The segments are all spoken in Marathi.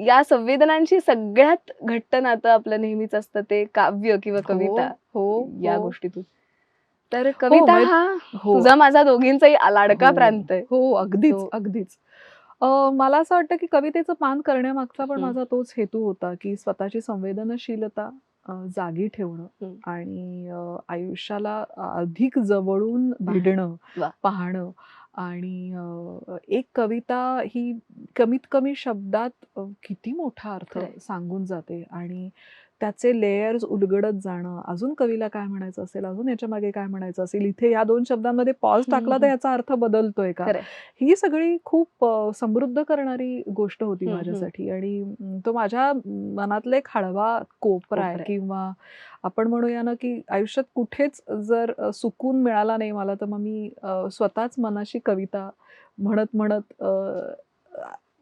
या संवेदनांशी सगळ्यात घट्ट नातं आपलं नेहमीच असतं ते काव्य किंवा कविता हो या हो. गोष्टीतून तर कविता म्हणजे- हा हो तुझा माझा दोघींचाही लाडका हो. प्रांत आहे हो अगदीच अगदीच मला असं वाटतं की कवितेचं पान करण्यामागचा पण. माझा तोच हेतू होता की स्वतःची संवेदनशीलता जागी ठेवणं. आणि आयुष्याला अधिक जवळून भिडणं. पाहणं आणि अं, एक कविता ही कमीत कमी शब्दात अं, किती मोठा अर्थ खरंय. सांगून जाते आणि त्याचे लेयर्स उलगडत जाणं अजून कवीला काय म्हणायचं असेल अजून याच्या मागे काय म्हणायचं असेल इथे या दोन शब्दांमध्ये पॉज टाकला तर. याचा अर्थ बदलतोय का खरंय. ही सगळी खूप अ, समृद्ध करणारी गोष्ट होती हम्म, हम्म. माझ्यासाठी आणि तो माझ्या मनातला एक हळवा कोपरा आहे कोपरा आहे. किंवा आपण म्हणूया ना की आयुष्यात कुठेच जर सुकून मिळाला नाही मला तर मग मी स्वतःच मनाशी कविता म्हणत म्हणत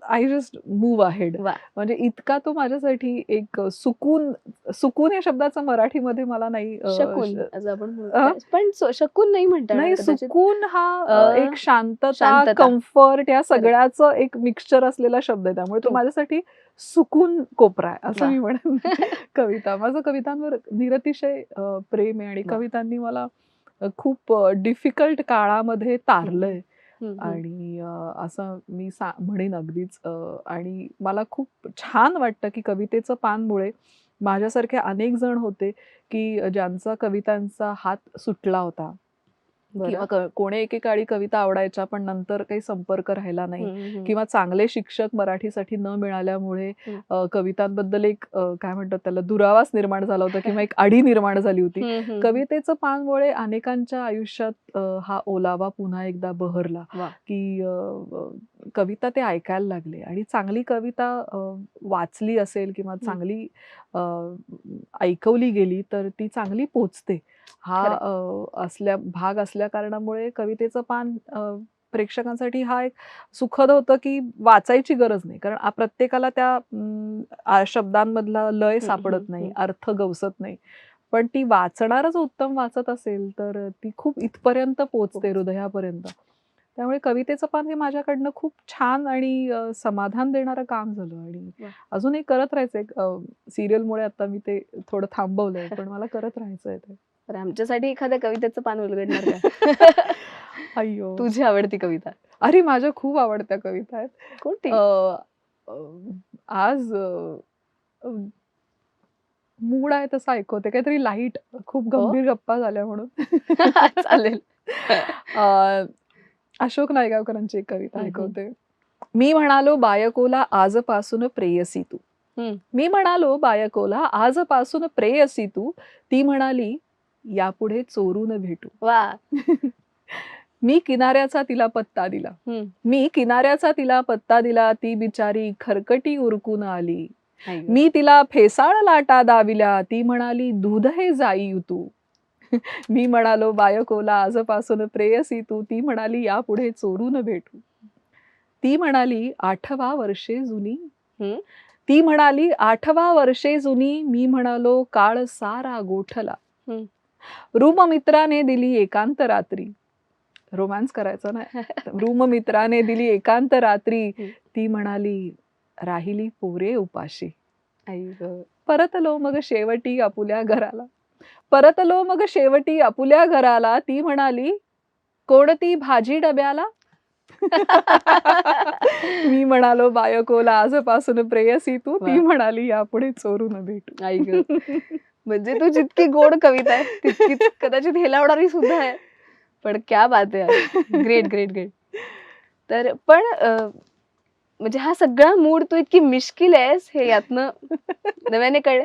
आय जस्ट मूव अहेड. म्हणजे इतका तो माझ्यासाठी एक सुकून सुकून या शब्दाचा मराठीमध्ये मला नाही शकून. पण शकून नाही म्हणता नाही. सुकून हा एक शांतता. कम्फर्ट या सगळ्याचं एक मिक्सचर असलेला शब्द आहे त्यामुळे तो हम्म. माझ्यासाठी सुकून कोपरा आहे असं. मी म्हणेन कविता माझं कवितांवर निरतिशय प्रेम आहे आणि. कवितांनी मला खूप डिफिकल्ट काळामध्ये तारलंय. आणि असं मी सा म्हणेन अगदीच आणि मला खूप छान वाटतं की कवितेचं पानमुळे माझ्यासारखे अनेक जण होते की ज्यांचा कवितांचा हात सुटला होता. किंवा कोणे एकेकाळी कविता आवडायच्या पण नंतर काही संपर्क राहिला नाही. किंवा चांगले शिक्षक मराठीसाठी न मिळाल्यामुळे कवितांबद्दल एक काय म्हणतात त्याला दुरावास निर्माण झाला होता किंवा एक आडी निर्माण झाली होती. कवितेचं पानमुळे अनेकांच्या आयुष्यात हा ओलावा पुन्हा एकदा बहरला. की कविता ते ऐकायला लागले. आणि चांगली कविता वाचली असेल किंवा चांगली ऐकवली गेली तर ती चांगली पोचते. हा असल्या भाग असल्या कारणामुळे कवितेचं पान प्रेक्षकांसाठी हा एक सुखद होतं की वाचायची गरज नाही. कारण प्रत्येकाला त्या शब्दांमधला लय सापडत नाही. अर्थ गवसत नाही. पण ती वाचणारच उत्तम वाचत असेल तर ती खूप इथपर्यंत पोचते. हृदयापर्यंत. त्यामुळे कवितेचं पान हे माझ्याकडनं खूप छान आणि समाधान देणारं काम झालं आणि. अजूनही करत राहायचंय सिरियलमुळे आता मी ते थोडं थांबवलंय पण मला करत राहायचंय ते. तर आमच्यासाठी एखाद्या कवितेचं पान उलगडणार का? अय्यो. तुझी आवडती कविता. अरे माझ्या खूप आवडत्या कविता आहेत. कोणती? आज मूड आहे तसं ऐकवते. काहीतरी लाइट खूप हो? गंभीर गप्पा झाल्या म्हणून. चालेल. अ, अशोक नायगावकरांची एक कविता ऐकवते. मी म्हणालो बायकोला आजपासून प्रेयसी तू. मी म्हणालो बायकोला आजपासून प्रेयसी तू. ती म्हणाली यापुढे चोरून भेटू. वा. मी किनाऱ्याचा तिला पत्ता दिला. मी किनाऱ्याचा तिला पत्ता दिला. ती बिचारी खरकटी उरकून आली. मी तिला फेसाळ लाटा दाविल्या. ती म्हणाली दूध हे जाई तू. मी म्हणालो बायकोला आजपासून प्रेयसी तू. ती म्हणाली यापुढे चोरून भेटू. ती म्हणाली आठवा वर्षे जुनी. ती म्हणाली आठवा वर्षे जुनी. मी म्हणालो काळ सारा गोठला. रूम मित्राने दिली एकांत रात्री. रोमॅन्स करायचा ना? रूम मित्राने दिली एकांत रात्री. ती म्हणाली राहिली पोरे उपाशी. परतलो मग शेवटी आपुल्या घराला. परतलो मग शेवटी आपुल्या घराला. ती म्हणाली कोणती भाजी डब्याला? मी म्हणालो बायकोला आजपासून प्रेयसी तू. ती. म्हणाली यापुढे चोरून भेटू. आई ग. म्हणजे तू जितकी गोड कविता आहे तितकीच कदाचित हेलावणारी सुद्धा आहे. पण क्या बात आहे ग्रेट ग्रेट ग्रेट तर पण म्हणजे हा सगळा मूड तू इतकी मिश्किल आहेस हे यातनं नव्याने कळले.